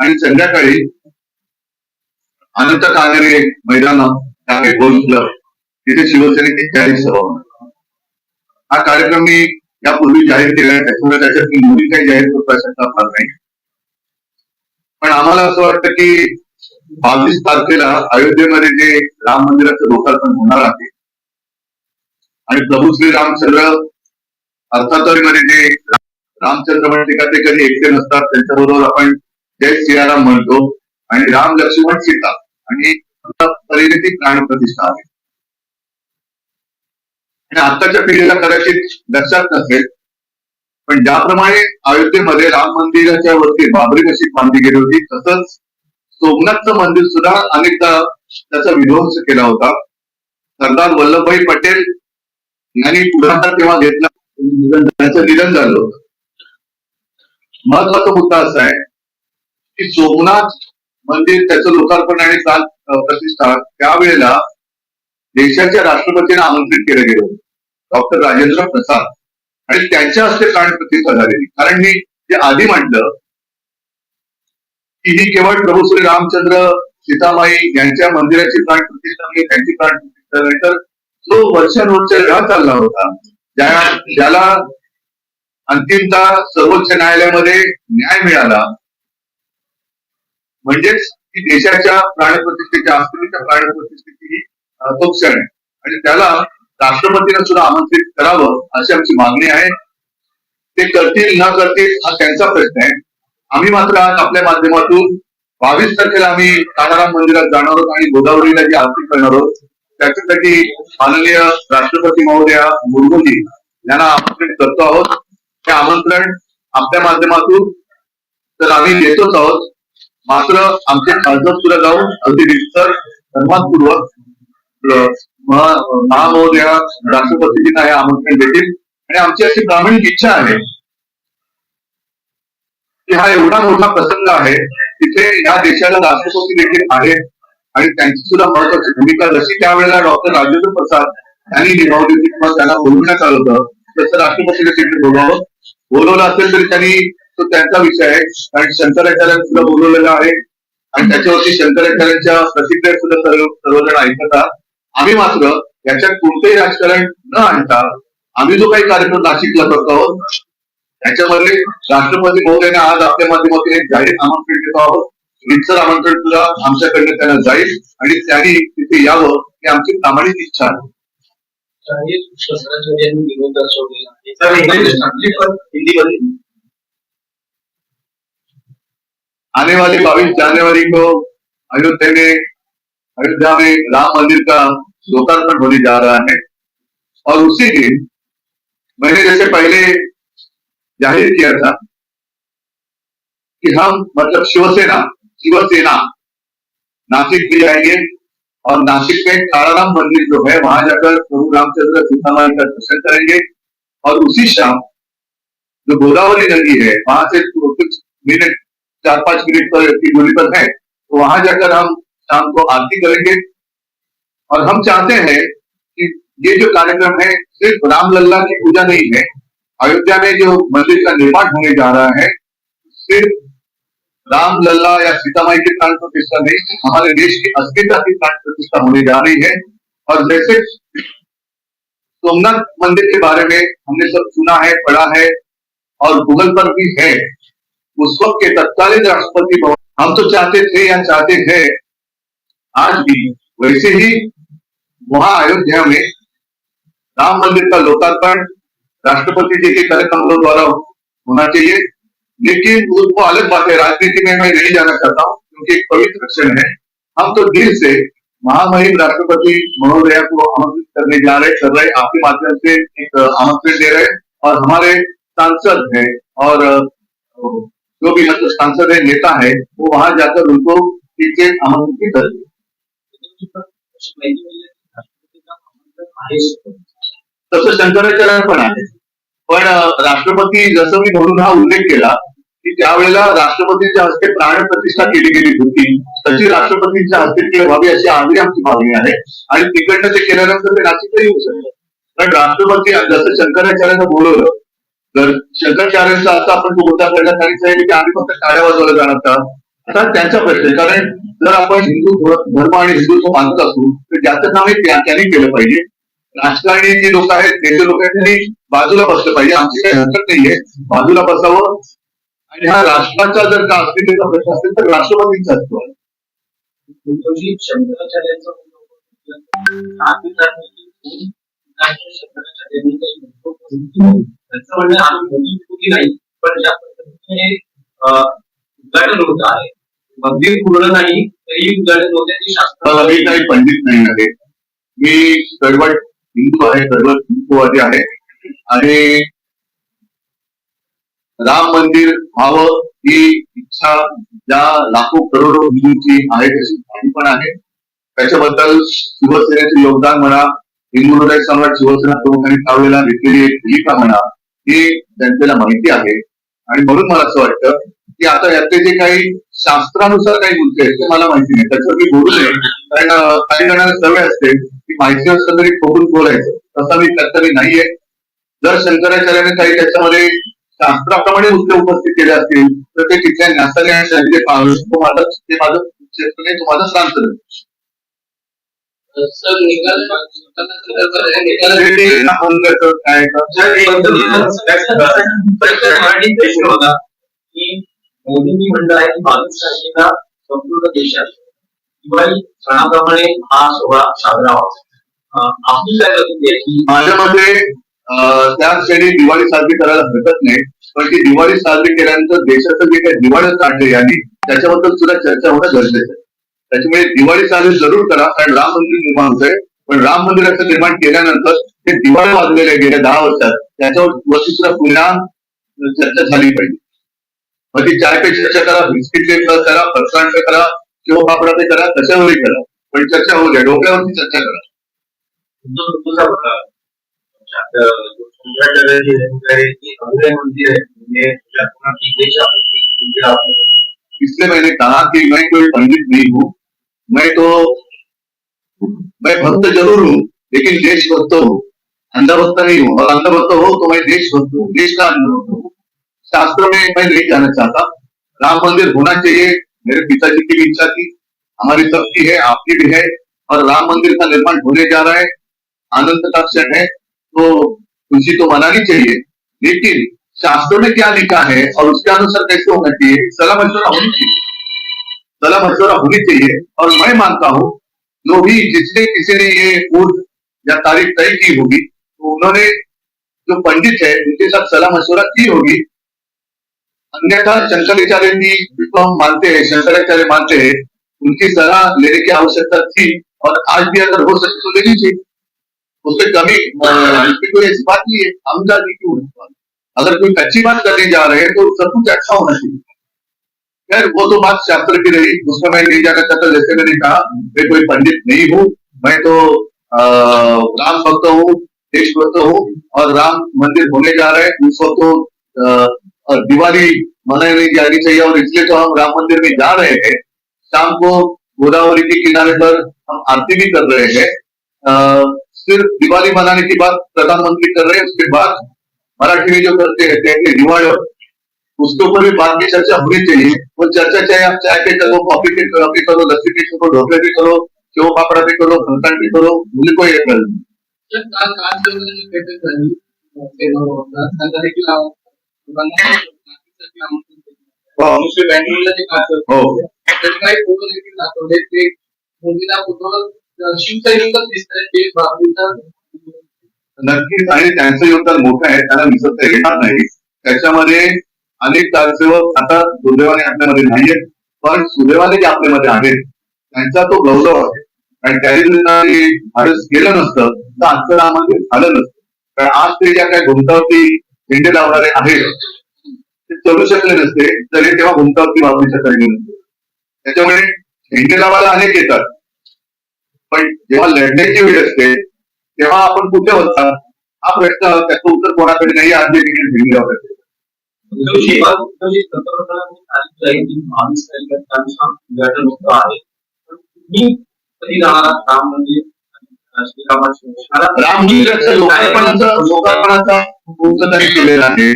आणि संध्याकाळी अनंत कानडे मैदान आहे गोल क्लब तिथे शिवसेनेची जाहीर सभा होणार. हा कार्यक्रम मी यापूर्वी जाहीर केला त्याच्यामुळे त्याच्यात मी मुली काही जाहीर करू शकता फार नाही. पण आम्हाला असं वाटतं की बावीस तारखेला अयोध्येमध्ये जे राम मंदिराचं लोकार्पण होणार आहे आणि प्रभू श्री रामचंद्र अर्थातमध्ये जे रामचंद्र म्हणते का ते कधी एकटे नसतात त्यांच्याबरोबर आपण जय म्हणतो आणि राम लक्ष्मण सीता. आणि आता प्राण प्रतिष्ठा आहे. आणि आताच्या पिढीला कदाचित लक्षात नसेल पण ज्याप्रमाणे अयोध्येमध्ये राम मंदिराच्या वरती बाबरी मशीद बांधली गेली होती तसंच सोमनाथचं मंदिर सुद्धा अनेकदा त्याचा विध्वंस केला होता. सरदार वल्लभभाई पटेल यांनी पुढाकार तेव्हा घेतला त्याचं निधन झालं होतं. महत्त्वाचा मुद्दा असा आहे की सोमनाथ मंदिर त्याचं लोकार्पण आणि काल प्रतिष्ठा त्यावेळेला देशाच्या राष्ट्रपतींना आमंत्रित केलं गेलं डॉक्टर राजेंद्र प्रसाद. आणि त्यांच्या हस्ते प्राण प्रतिष्ठा झालेली. कारण मी जे आधी म्हटलं की ही केवळ प्रभू श्री रामचंद्र सीतामाई यांच्या मंदिराची प्राण प्रतिष्ठा नाही त्यांची प्राण प्रतिष्ठा नाही तर जो वर्षानुवर्ष लढा चालला होता ज्या ज्याला अंतिमता सर्वोच्च न्यायालयामध्ये न्याय मिळाला म्हणजेच की देशाच्या प्राणप्रतिष्ठेच्या अस्मितेच्या प्राणप्रतिष्ठेची ही अं, तो क्षण आहे. आणि त्याला राष्ट्रपतींना सुद्धा आमंत्रित करावं अशी आमची मागणी आहे. ते करतील न करतील हा त्यांचा प्रश्न आहे. आम्ही मात्र आज आपल्या माध्यमातून बावीस तारखेला आम्ही कानाराम मंदिरात जाणार आहोत आणि गोदावरीला जी आरती करणार आहोत त्याच्यासाठी माननीय राष्ट्रपती महोदया मुर्मूजी यांना आमंत्रित करतो आहोत. ते आमंत्रण आपल्या माध्यमातून तर आम्ही देतोच आहोत. मात्र आमचे खासदार सुद्धा जाऊन अगदी रितसर सन्मानपूर्वक महामहोदया राष्ट्रपतीजींना हे आमंत्रण देतील. आणि आमची अशी प्रामाणिक इच्छा आहे की हा एवढा मोठा प्रसंग आहे तिथे या देशाला राष्ट्रपती देखील आहेत. आणि त्यांची सुद्धा महत्वाची भूमिका जशी त्यावेळेला डॉक्टर राजेंद्र प्रसाद यांनी निभावली होती किंवा त्यांना बोलवण्यात आलं होतं. तसं राष्ट्रपतीने तिथे बोलावं बोलवलं असेल तरी त्यांनी तो त्यांचा विषय आहे. कारण शंकराचार्यांना सुद्धा बोलवलेलं आहे. आणि त्याच्यावरती शंकराचार्यांच्या प्रतिक्रिया सुद्धा सर्व सर्वजण ऐकतात. आम्ही मात्र याच्यात कोणतेही राजकारण न आणता आम्ही जो काही कार्यक्रम नाशिकला करतो आहोत त्याच्यामध्ये राष्ट्रपती महोदयाने आज आपल्या माध्यमातून एक जाहीर आमंत्रण देतो आहोत. रितसर आमंत्रण सुद्धा आमच्याकडनं त्यांना जाईल आणि त्यांनी तिथे यावं ही आमची प्रामाणिक इच्छा आहे. जाहीर आने वाली बाईस जनवरी को अयोध्या में अयोध्या में राम मंदिर का लोकार्पण होने जा रहा है। और उसी दिन मैंने जैसे पहले ज़ाहिर किया था कि हम मतलब शिवसेना शिवसेना नासिक भी जाएँगे और नासिक में कालाराम मंदिर जो है, वहाँ जाकर प्रभु रामचंद्र सीतामाई का दर्शन करेंगे। और उसी शाम जो गोदावरी नदी है, वहाँ से कुछ मिनट चार पाँच मिनट पर की दूरी पर है तो वहाँ जाकर हम शाम को आरती करेंगे। और हम चाहते हैं कि ये जो कार्यक्रम है, सिर्फ़ रामलल्ला की पूजा नहीं है, अयोध्या में जो मंदिर का निर्माण होने जा रहा है, सिर्फ़ राम लल्ला या सीतामाई की प्राण प्रतिष्ठा नहीं, हमारे देश की अस्मिता की प्राण प्रतिष्ठा होने जा रही है। और जैसे सोमनाथ मंदिर के बारे में हमने सब सुना है, पढ़ा है, और गूगल पर भी है उस वक्त के तत्कालीन राष्ट्रपति भवन। हम तो चाहते थे या चाहते हैं आज भी वैसे ही वहाँ अयोध्या में राम मंदिर का लोकार्पण राष्ट्रपति जी के कार्यक्रमों द्वारा होना चाहिए। लेकिन वो अलग बात है, राजनीति में मैं नहीं जाना चाहता हूँ, क्योंकि एक पवित्र क्षण है। हम तो दिल से महामहिम राष्ट्रपति महोदया को आमंत्रित करने जा रहे, कर रहे, आपके माध्यम से एक आमंत्रण दे रहे। और हमारे सांसद हैं और जो भी सांसद है नेता है वो वहां जाकर उनको टीके आमंत्रित करेंगे आमंत्रण तसं शंकराचार्य पण आहे पण राष्ट्रपती जसं मी म्हणून हा उल्लेख केला की त्यावेळेला राष्ट्रपतीच्या हस्ते प्राण प्रतिष्ठा केली गेली होती. तशी राष्ट्रपतींच्या हस्ते केली व्हावी अशी आम्ही आमची मागणी आहे. आणि तिकडनं ते केल्यानंतर ते नाशिकला येऊ शकतात कारण राष्ट्रपती जसं शंकराचार्यानं बोलवलं तर शंकराचार्यांचा आता आपण तो मुद्दा करण्यात सांगितलं की आम्ही फक्त टाळ्या वाजवल्या जाणार का आता त्यांचा प्रश्न आहे. कारण जर आपण हिंदू धर्म आणि हिंदुत्व मानत असू तर ज्याचं काम हे त्यांनी केलं पाहिजे. राजकारणी जे लोक आहेत नेते लोक आहेत त्यांनी बाजूला बसलं पाहिजे. आमची काही हरकत नाहीये. बाजूला बसावं. आणि हा राष्ट्राचा जर का अस्मितेचा प्रश्न असेल तर राष्ट्रपतींचा असतो. उद्धवजी आठ त्यांचं म्हणणं आम्ही मोठी चुकी नाही पण ज्या पद्धतीने उद्घाटन होत आहे मंदिर पूर्ण नाही तरी उद्घाटन होते ते मी काही पंडित नाही आहे. मी कडवट हिंदू आहे कडवट हिंदूवादी आहे. आणि राम मंदिर व्हावं ही इच्छा ज्या लाखो करोडो हिंदूंची आहे तशी माझी पण आहे. त्याच्याबद्दल शिवसेनेचे योगदान म्हणा हिंदू हृदय सम्राट शिवसेना प्रमुखांनी लावलेला घेतलेली एक भूमिका म्हणा हे जनतेला माहिती आहे. आणि म्हणून मला असं वाटतं की आता यातले जे काही शास्त्रानुसार काही मुद्दे आहेत ते मला माहिती नाही. त्याच्यावर मी बोलू नये. कारण काही जणांना सवय असते की माहिती असतं तरी खोडून बोलायचं. तसा मी कर्तव्य नाहीये. जर शंकराचार्याने काही त्याच्यामध्ये शास्त्राप्रमाणे मुद्दे उपस्थित केले असतील तर ते तिथल्या नासाने आणि शरीर माझं ते माझं क्षेत्र नाही तो माझं शांत सर निकाल निकाल काय मराठी प्रश्न होता की मोदींनी म्हणलं आहे की बावीस तारखेला संपूर्ण देशात. दिवाळी सणाप्रमाणे हा सोहळा साजरा व्हावा आपली काय माझ्या मते त्या क्षणी दिवाळी साजरी करायला हरकत नाही. पण ती दिवाळी साजरी केल्यानंतर देशाचं जे काही दिवाळी काढले यांनी त्याच्याबद्दल सुद्धा चर्चा होणं गरजेचं आहे. त्याच्यामुळे दिवाळी साजरी जरूर करा कारण राम मंदिर निर्माण होतंय. पण राम मंदिराचं निर्माण केल्यानंतर ते दिवाळी वाजलेले गेल्या दहा वर्षात त्याच्यावर वरती सुद्धा पुन्हा चर्चा झाली पाहिजे. मग ती चाय पे चर्चा करा बिस्किटचे करा फरसाण करा किंवा पापडा पे करा कशावरही करा. पण चर्चा होऊ द्या डोक्यावरती चर्चा करा. तुमचा मंदिर आहे म्हणजे इसलिए मैंने कहा कि मैं कोई पंडित नहीं हूँ। मैं तो मैं भक्त ज़रूर हूँ, लेकिन देशभक्त हूँ। अंधभक्त नहीं हूँ। और अंधभक्त हो तो मैं देशभक्त हूँ देश का अंधभक्त हूँ। शास्त्र में मैं नहीं जाना चाहता। राम मंदिर होना चाहिए। मेरे पिताजी की भी इच्छा थी। हमारी सबकी है, आपकी भी है। और राम मंदिर का निर्माण होने जा रहा है। आनंद का क्षण है। तो खुशी तो मनानी चाहिए। लेकिन शास्त्र में क्या लिखा है और उसके अनुसार कैसे होना चाहिए? सलाह मशवरा होनी चाहिए। सलाह मशवरा होनी चाहिए। और मैं मानता हूँ, जो भी जिसने, किसी ने ये पूर्व या तारीख तय की होगी तो उन्होंने जो पंडित है, उनके साथ सलाह मशवरा की होगी। अन्यथा शंकराचार्य जी जिसको हम मानते हैं, शंकराचार्य मानते हैं, उनकी सलाह लेने की आवश्यकता थी और आज भी अगर हो सके तो लेनी चाहिए। उससे कमी कोई ऐसी बात नहीं है। हम जाती क्यों? अगर कोई अच्छी बात करने जा रहे हैं तो सब कुछ अच्छा होना चाहिए। खैर, वो तो बात शास्त्र की रही। उसमें मैं नहीं जाना चाहता, जैसे मैंने कहा, मैं कोई पंडित नहीं हूँ। मैं तो राम भक्त हूँ देशभक्त हूँ, और राम मंदिर होने जा रहे हैं। उसको तो दिवाली मनाई जानी चाहिए, और इसलिए तो हम राम मंदिर में जा रहे हैं। शाम को गोदावरी के किनारे पर हम आरती भी कर रहे हैं। सिर्फ़ दिवाली मनाने की बात प्रधानमंत्री कर रहे हैं, उसके बाद मराठी में जो करते रहते हैं कि दिवाली उसके ऊपर भी बात की चर्चा होनी चाहिए वो चर्चा चाहे आप चाय पे करो कॉफी पे कॉफी करो लस्सी पे करो ढोकले पे करो शेव पापड़ा पे करो फरसाण पे करो मुझे कोई एक दाखवले. ते शिवसैनिकच ते बाबरीचा नक्कीच आणि त्यांचं योगदान मोठं आहे त्याला विसरता येणार नाही. त्याच्यामध्ये अनेक कारसेवक आता दुर्दैवाने आपल्यामध्ये नाहीयेत पण सुदैवाने जे आपल्यामध्ये आहेत. त्यांचा तो गौरव आहे. आणि त्यांनी भारत केलं नसतं तर आजचं राम झालं नसतं. कारण आज ते ज्या काही घुमतावरती झेंडे लावणारे आहेत ते चढू शकले नसते तरी तेव्हा घुमतावरती वापरू शकले नसते. त्याच्यामुळे झेंडे लावायला अनेक येतात. पण जेव्हा लढण्याची वेळ असते तेव्हा आपण कुठे होता? हा प्रश्न त्याचं उत्तर कोणाकडे नाही आज दिलेलं होतं आहे.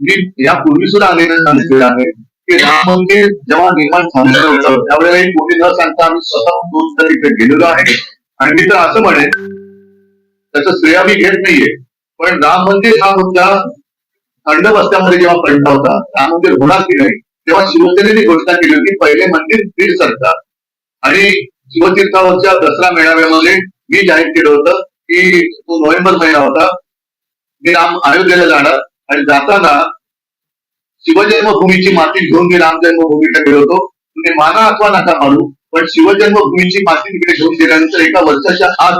मी यापूर्वी सुद्धा आलेलं सांगितलेलं आहे की राम मंदिर जेव्हा निर्माण झालेलं होतं त्यावेळेला कोणी न सांगता आम्ही स्वतः दोन तरी गेलेलो आहे. आणि मी तर असं म्हणेन त्याचं श्रेया मी घेत नाहीये. पण राम मंदिर हा मुद्दा थंड बस्त्यामध्ये जेव्हा पडला होता राम मंदिर होणार की नाही तेव्हा शिवसेनेने घोषणा केली होती पहिले मंदिर दीड सरकार. आणि शिवतीर्थावरच्या दसरा मेळाव्यामध्ये मी जाहीर केलं होतं की तो नोव्हेंबर महिना होता मी राम अयोध्येला जाणार आणि जाताना शिवजन्मभूमीची माती घेऊन मी राम जन्मभूमीला गेलो होतो. तुम्ही माना अथवा नका मारू पण शिवजन्मभूमीची माती तिकडे घेऊन गेल्यानंतर एका वर्षाच्या आत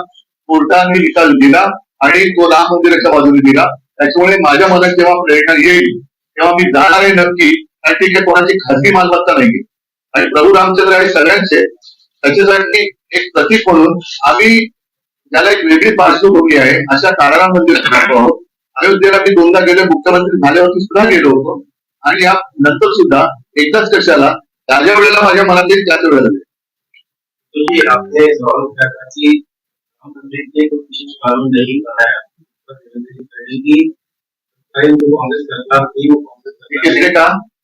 कोर्टाने निकाल दिला आणि तो राम मंदिराच्या बाजूने दिला. त्याच्यामुळे माझ्या मनात जेव्हा प्रेरणा येईल तेव्हा मी जाणार आहे नक्की. आणि ठीक आहे कोणाची खासगी मालमत्ता नाही आणि प्रभू रामचंद्र आणि सगळ्यांचे त्याच्यासाठी एक प्रतीक म्हणून आम्ही त्याला एक वेगळी पार्श्वभूमी आहे अशा काळाराम मंदिरात आहोत. अयोध्येला मी दोनदा गेले मुख्यमंत्री झाल्यावरती सुद्धा गेलो होतो. आणि या नंतर सुद्धा एकदाच कशाला त्याच्या वेळेला माझ्या मनात येईल त्याच वेळेला येईल. विशेष नहीं कहे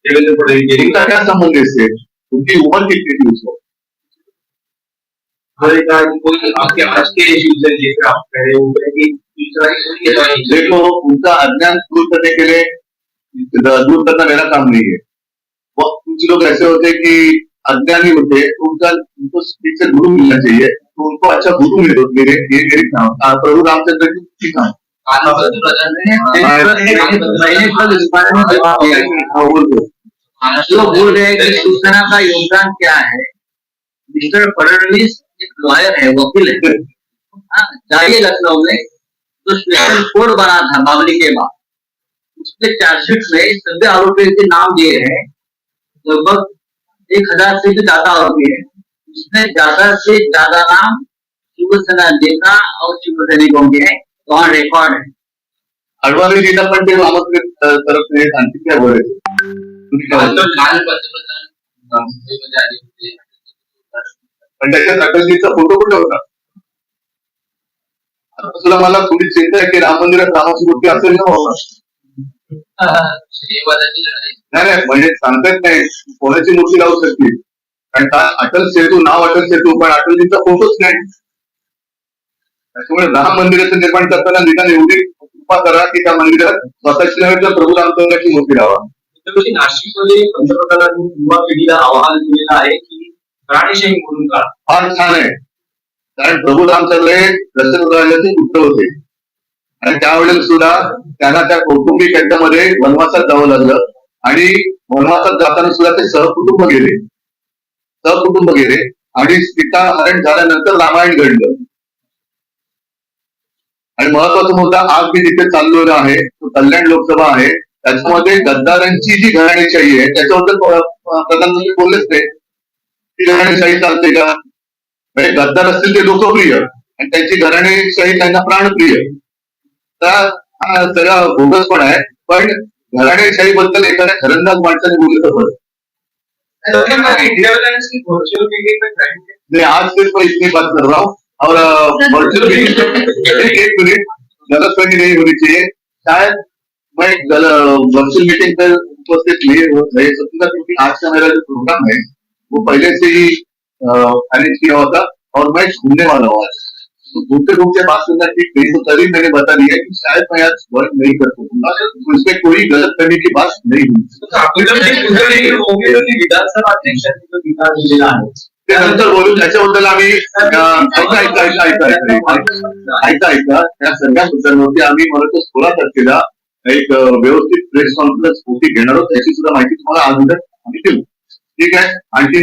देवेंद्र फडणवीस इनका क्या संबंध इससे? उनकी उम्र कितनी थी उसको? हमारे कहा कि कोई आपके आज के इश्यूज़ है जैसे आप कह रहे हो कि देखो उनका अज्ञान दूर करने के लिए दूर करना मेरा काम नहीं है। वो कुछ लोग ऐसे होते हैं कि अज्ञानी होते हैं, तो उनका उनको से गुरु मिलना चाहिए। तो उनको अच्छा गुरु मिले तो मेरे ये मेरी काम। प्रभु रामचंद्र की काम। हाँ, जो बोल रहे हैं कि शिवसेना का योगदान क्या है? मिस्टर फडणवीस एक लॉयर है वकील है। हाँ, जाइए लखनऊ में। जो स्पेशल कोर्ट बना था बाबरी के बाद। उसके चार्जशीट में सभी आरोपियों के नाम दिए हैं। लगभग एक हजार से भी ज्यादा आरोपी है। उसमें ज्यादा से ज्यादा नाम शिवसेना नेता और शिव सैनिकों के हैं वहाँ रिकॉर्ड है अडवाणी जी पण ते रामचंद्र तरफ से आणखी काय बोलायचं तुम्ही काय बोलता? लाल पंतप्रधान होते पण त्याच्यात अटलजीचा फोटो कुठे होता? आता तुला मला थोडी चिंता आहे की राम मंदिरात रामाची मूर्ती असेल ना? लढाई नाही नाही म्हणजे सांगता येत नाही. कोणाची मूर्ती लावू शकते? कारण का अटल सेतू नाव अटल सेतू पण अटलजीचा फोटोच नाही. त्याच्यामुळे राम मंदिराचं निर्माण करताना निदान एवढी कृपा करा की त्या मंदिरात स्वतःची नव्हे तर प्रभू रामचंद्राची मूर्ती लावा. नाशिकमध्ये पंतप्रधानांनी युवा पिढीला आवाहन केलेलं आहे की राणीशाही म्हणून काढा. फार छान आहे. कारण प्रभू रामचंद्र हे दशरथ राजाचे पुत्र होते. आणि त्यावेळेला सुद्धा त्यांना त्या कौटुंबिक याच्यामध्ये वनवासात जावं लागलं. आणि वनवासात जाताना सुद्धा ते सहकुटुंब गेले. सहकुटुंब गेले. आणि सीता हरण झाल्यानंतर रामायण घडलं. आणि महत्त्वाचा मुद्दा आज मी जिथे चाललेलो आहे तो कल्याण लोकसभा आहे. त्याच्यामध्ये गद्दारांची जी घराणेशाही आहे त्याच्याबद्दल प्रधानमंत्री बोललेच ते ती घराणेशाही चालते का? म्हणजे गद्दार असतील ते लोकप्रिय. आणि त्यांची घराणेशाही त्यांना प्राणप्रिय. तर सगळा बोगस पण आहे पण घराणेशाही बद्दल एखाद्या खरंदाज माणसाने बोललं पण इंडिया आज सिर्फ इतनी बात कर रहा हूँ और वर्चुअल मीटिंग एक मिनट गलत नहीं होनी चाहिए शायद मैं वर्चुअल मीटिंग पर उपस्थित नहीं हो सकूंगा क्योंकि आज का मेरा जो प्रोग्राम है वो पहले से ही अरेंज किया हुआ था और मैं घूमने वाला हूँ आज तो दूसरे रूप बात सुनना ठीक नहीं तो तभी मैंने बता दिया कि शायद मैं आज वर्क नहीं कर सकूंगा तो इसमें कोई गलत करने की बात नहीं हुई। विधानसभा त्यानंतर बोलून त्याच्याबद्दल आम्ही ऐका ऐका ऐका ऐका ऐका ऐका त्या सगळ्या मुद्द्यांवरती आम्ही म्हणतो सोळा तारखेला एक व्यवस्थित प्रेस कॉन्फरन्स होती घेणार आहोत त्याची सुद्धा माहिती तुम्हाला आज आम्ही देऊ ठीक आहे आणखी